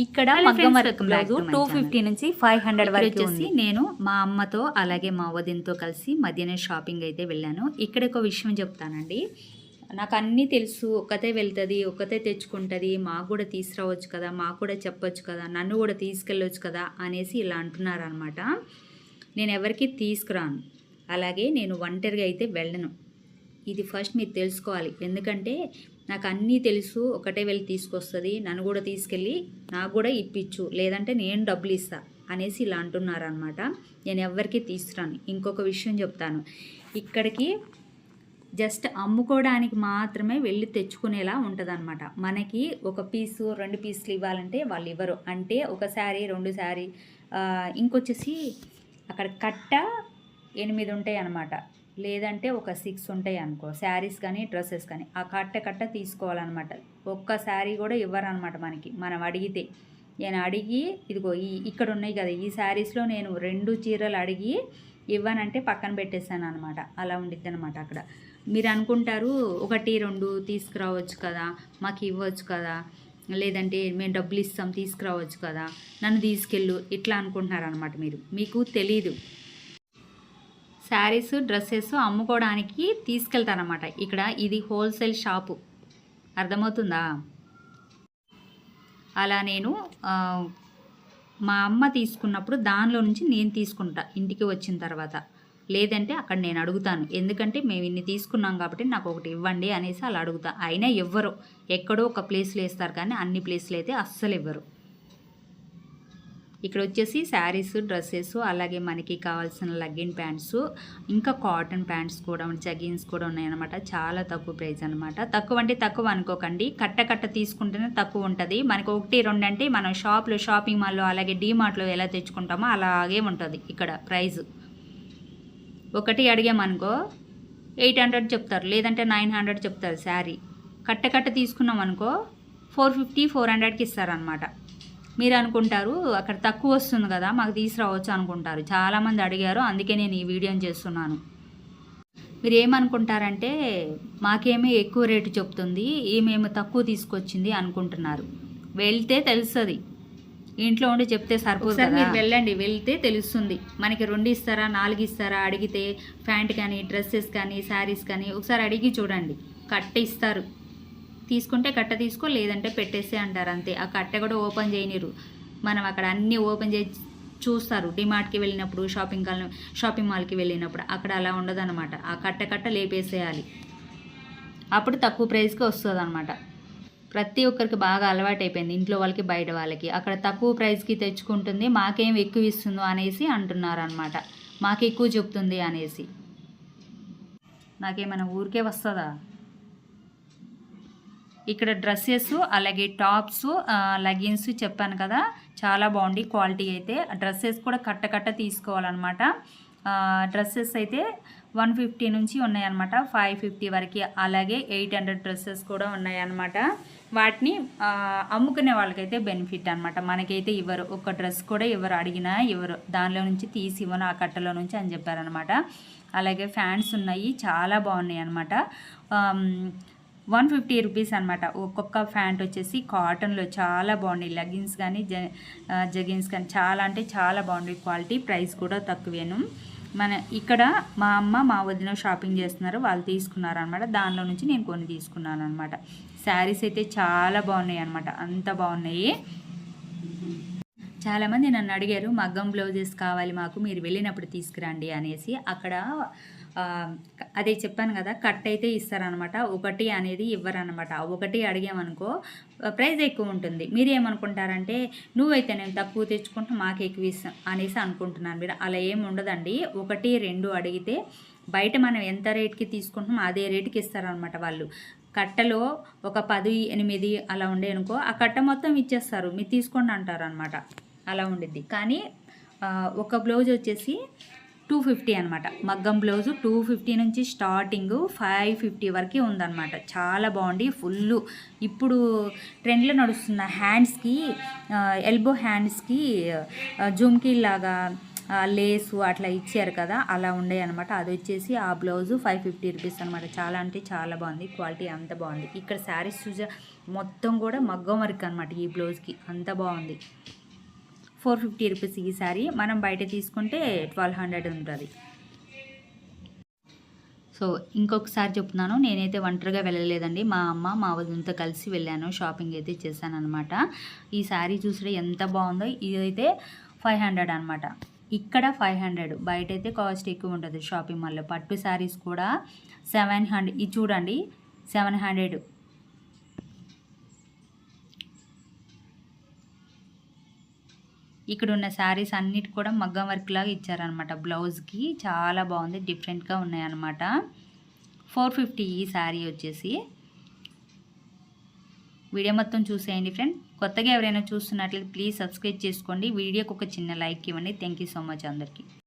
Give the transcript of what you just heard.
ఇక్కడ మగ్గం work blouse two. Fifty నుంచి ఫైవ్ హండ్రెడ్ వరకు వచ్చేసి నేను మా అమ్మతో అలాగే మా వదినతో కలిసి మధ్యాహ్నం షాపింగ్ అయితే వెళ్ళాను. ఇక్కడ ఒక విషయం చెప్తానండి. నాకు అన్నీ తెలుసు. ఒకతే వెళ్తుంది ఒకతే తెచ్చుకుంటుంది. మాకు కూడా తీసుకురావచ్చు కదా మాకు కూడా చెప్పొచ్చు కదా నన్ను కూడా తీసుకెళ్ళొచ్చు కదా అనేసి ఇలా అంటున్నారు అనమాట నేను ఎవరికి తీసుకురాను. అలాగే నేను ఒంటరిగా అయితే వెళ్ళను. ఇది ఫస్ట్ మీరు తెలుసుకోవాలి. ఎందుకంటే నాకు అన్నీ తెలుసు ఒకటే వెళ్ళి తీసుకొస్తుంది నన్ను కూడా తీసుకెళ్ళి నాకు కూడా ఇప్పించు లేదంటే నేను డబ్బులు ఇస్తా అనేసి ఇలా అంటున్నారు అనమాట నేను ఎవరికి తీసుకురాను. ఇంకొక విషయం చెప్తాను. ఇక్కడికి జస్ట్ అమ్ముకోవడానికి మాత్రమే వెళ్ళి తెచ్చుకునేలా ఉంటుందన్నమాట. మనకి ఒక పీసు రెండు పీసులు ఇవ్వాలంటే వాళ్ళు ఇవ్వరు. అంటే ఒక శారీ రెండు శారీ ఇంకొచ్చేసి అక్కడ కట్ట ఎనిమిది ఉంటాయి అన్నమాట లేదంటే ఒక సిక్స్ ఉంటాయి అనుకో. శారీస్ కానీ డ్రెస్సెస్ కానీ. ఆ కట్ట కట్ట తీసుకోవాలన్నమాట. ఒక్క శారీ కూడా ఇవ్వరనమాట మనకి. మనం అడిగితే. నేను అడిగి ఇదిగో ఈ ఇక్కడ ఉన్నాయి కదా ఈ శారీస్లో నేను రెండు చీరలు అడిగి ఇవ్వనంటే పక్కన పెట్టేశాను అనమాట అలా ఉండిద్ది అనమాట అక్కడ. మీరు అనుకుంటారు ఒకటి రెండు తీసుకురావచ్చు కదా మాకు ఇవ్వచ్చు కదా లేదంటే మేము డబ్బులు ఇస్తాం తీసుకురావచ్చు కదా నన్ను తీసుకెళ్ళు ఇట్లా అనుకుంటున్నారు అనమాట మీరు. మీకు తెలీదు. శారీస్ డ్రెస్సెస్ అమ్ముకోవడానికి తీసుకెళ్తానమాట ఇక్కడ ఇది హోల్సేల్ షాపు. అర్థమవుతుందా? అలా నేను మా అమ్మ తీసుకున్నప్పుడు దానిలో నుంచి నేను తీసుకుంటా ఇంటికి వచ్చిన తర్వాత. లేదంటే అక్కడ నేను అడుగుతాను. ఎందుకంటే మేము ఇన్ని తీసుకున్నాం కాబట్టి నాకు ఒకటి ఇవ్వండి అనేసి అలా అడుగుతా. అయినా ఇవ్వరు ఎక్కడో ఒక ప్లేస్లో వేస్తారు కానీ అన్ని ప్లేస్లు అయితే అస్సలు ఇవ్వరు ఇక్కడ వచ్చేసి శారీస్ డ్రెస్సెస్ అలాగే మనకి కావాల్సిన లగ్గిన్ ప్యాంట్స్ ఇంకా కాటన్ ప్యాంట్స్ కూడా జగిన్స్ కూడా ఉన్నాయన్నమాట. చాలా తక్కువ ప్రైస్ అనమాట తక్కువ అంటే తక్కువ అనుకోకండి. కట్ట కట్ట తీసుకుంటేనే తక్కువ ఉంటుంది. మనకి ఒకటి రెండు అంటే మనం షాప్లో షాపింగ్ మాల్లో అలాగే డీమార్ట్లో ఎలా తెచ్చుకుంటామో అలాగే ఉంటుంది ఇక్కడ ప్రైస్. ఒకటి అడిగామనుకో ఎయిట్ హండ్రెడ్ చెప్తారు. లేదంటే నైన్ హండ్రెడ్ చెప్తారు శారీ. కట్ట కట్ట తీసుకున్నాం అనుకో ఫోర్ ఫిఫ్టీ ఫోర్ హండ్రెడ్కి ఇస్తారనమాట మీరు అనుకుంటారు అక్కడ తక్కువ వస్తుంది కదా మాకు తీసుకురావచ్చు అనుకుంటారు. చాలామంది అడిగారు అందుకే నేను ఈ వీడియోని చేస్తున్నాను. మీరు ఏమనుకుంటారంటే మాకేమీ ఎక్కువ రేటు చెప్తుంది ఈమెమో తక్కువ తీసుకొచ్చింది అనుకుంటున్నారు. వెళ్తే తెలుస్తుంది. ఇంట్లో ఉండి చెప్తే కదా. మీరు వెళ్ళండి వెళ్తే తెలుస్తుంది. మనకి రెండు ఇస్తారా నాలుగు ఇస్తారా అడిగితే ప్యాంట్ కానీ డ్రెస్సెస్ కానీ శారీస్ కానీ ఒకసారి అడిగి చూడండి. కట్ట ఇస్తారు. తీసుకుంటే కట్ట తీసుకో లేదంటే పెట్టేసే అంటారు అంతే. ఆ కట్ట కూడా ఓపెన్ చేయనిరు. మనం అక్కడ అన్నీ ఓపెన్ చేసి చూస్తారు. డిమార్ట్కి వెళ్ళినప్పుడు షాపింగ్ కాల్ షాపింగ్ మాల్కి వెళ్ళినప్పుడు అక్కడ అలా ఉండదన్నమాట. ఆ కట్ట కట్ట లేపేసేయాలి. అప్పుడు తక్కువ ప్రైస్కి వస్తుంది అనమాట ప్రతి ఒక్కరికి బాగా అలవాటు అయిపోయింది ఇంట్లో వాళ్ళకి బయట వాళ్ళకి. అక్కడ తక్కువ ప్రైస్కి తెచ్చుకుంటుంది మాకేం ఎక్కువ ఇస్తుందో అనేసి అంటున్నారు అనమాట మాకు ఎక్కువ చెప్తుంది అనేసి. నాకేమైనా ఊరికే వస్తుందా? ఇక్కడ డ్రెస్సెస్ అలాగే టాప్స్ లెగిన్స్ చెప్పాను కదా చాలా బాగుంది క్వాలిటీ అయితే. డ్రెస్సెస్ కూడా కట్ట కట్ట తీసుకోవాలన్నమాట. డ్రెస్సెస్ అయితే వన్ ఫిఫ్టీ నుంచి ఉన్నాయన్నమాట ఫైవ్ ఫిఫ్టీ వరకు. అలాగే ఎయిట్ హండ్రెడ్ డ్రెస్సెస్ కూడా ఉన్నాయన్నమాట. వాటిని అమ్ముకునే వాళ్ళకైతే బెనిఫిట్ అనమాట మనకైతే ఇవ్వరు. ఒక డ్రెస్ కూడా ఎవరు అడిగినా ఎవరు దానిలో నుంచి తీసి ఇవ్వను ఆ కట్టలో నుంచి అని చెప్పారనమాట అలాగే ఫ్యాన్స్ ఉన్నాయి చాలా బాగున్నాయి అనమాట వన్ ఫిఫ్టీ రూపీస్ అనమాట ఒక్కొక్క ప్యాంట్ వచ్చేసి కాటన్లో చాలా బాగున్నాయి లెగిన్స్ కానీ జ జగిన్స్ కానీ చాలా అంటే చాలా బాగుంది క్వాలిటీ ప్రైస్ కూడా తక్కువేను. మన ఇక్కడ మా అమ్మ మా వదిన షాపింగ్ చేస్తున్నారు వాళ్ళు తీసుకున్నారు అనమాట దానిలో నుంచి నేను కొన్ని తీసుకున్నాను అనమాట శారీస్ అయితే చాలా బాగున్నాయి అనమాట అంత బాగున్నాయి. చాలామంది నన్ను అడిగారు మగ్గం బ్లౌజెస్ కావాలి మాకు మీరు వెళ్ళినప్పుడు తీసుకురండి అనేసి. అక్కడ అదే చెప్పాను కదా కట్ అయితే ఇస్తారనమాట ఒకటి అనేది ఇవ్వరనమాట ఒకటి అడిగామనుకో ప్రైజ్ ఎక్కువ ఉంటుంది. మీరు ఏమనుకుంటారంటే నువ్వైతే నేను తక్కువ తెచ్చుకుంటా మాకు ఎక్కువ ఇస్తాం అనేసి అనుకుంటున్నాను మీరు అలా ఏమి ఉండదండి. ఒకటి రెండు అడిగితే బయట మనం ఎంత రేట్కి తీసుకుంటామో అదే రేటుకి ఇస్తారనమాట వాళ్ళు. కట్టలో ఒక పది ఎనిమిది అలా ఉండే అనుకో ఆ కట్ట మొత్తం ఇచ్చేస్తారు. మీరు తీసుకోండి అంటారు అనమాట అలా ఉండిద్ది. కానీ ఒక బ్లౌజ్ వచ్చేసి టూ ఫిఫ్టీ అనమాట మగ్గం బ్లౌజ్ టూ ఫిఫ్టీ నుంచి స్టార్టింగ్ ఫైవ్ ఫిఫ్టీ వరకే ఉందన్నమాట. చాలా బాగుంది ఫుల్ ఇప్పుడు ట్రెండ్లో నడుస్తున్న హ్యాండ్స్కి ఎల్బో హ్యాండ్స్కి జుమ్కీ లాగా లేసు అట్లా ఇచ్చారు కదా అలా ఉండే అనమాట అది వచ్చేసి ఆ బ్లౌజ్ ఫైవ్ ఫిఫ్టీ రూపీస్ అనమాట చాలా అంటే చాలా బాగుంది క్వాలిటీ అంత బాగుంది. ఇక్కడ శారీస్ చూసా మొత్తం కూడా మగ్గం వర్క్ అనమాట ఈ బ్లౌజ్కి. అంత బాగుంది. ఫోర్ ఫిఫ్టీ రూపీస్ ఈ శారీ. మనం బయట తీసుకుంటే ట్వెల్వ్ హండ్రెడ్ ఉంటుంది. సో ఇంకొకసారి చెప్తున్నాను నేనైతే ఒంటరిగా వెళ్ళలేదండి. మా అమ్మ మా వదినతో కలిసి వెళ్ళాను షాపింగ్ అయితే చేశాను అనమాట ఈ శారీ చూస్తే ఎంత బాగుందో ఇదైతే ఫైవ్ హండ్రెడ్ అనమాట ఇక్కడ ఫైవ్ హండ్రెడ్. బయట అయితే కాస్ట్ ఎక్కువ ఉంటుంది షాపింగ్ మాల్లో. పట్టు శారీస్ కూడా సెవెన్ హండ్రెడ్. ఇది చూడండి సెవెన్ హండ్రెడ్ ఇక్కడ ఉన్న శారీస్ అన్నిటి కూడా మగ్గం వర్క్ లాగా ఇచ్చారనమాట బ్లౌజ్కి చాలా బాగుంది డిఫరెంట్గా ఉన్నాయన్నమాట. ఫోర్ ఫిఫ్టీ ఈ శారీ వచ్చేసి. వీడియో మొత్తం చూసేయండి ఫ్రెండ్ కొత్తగా ఎవరైనా చూస్తున్నట్లయితే ప్లీజ్ సబ్స్క్రైబ్ చేసుకోండి. వీడియోకి ఒక చిన్న లైక్ ఇవ్వండి. థ్యాంక్ యూ సో మచ్ అందరికీ.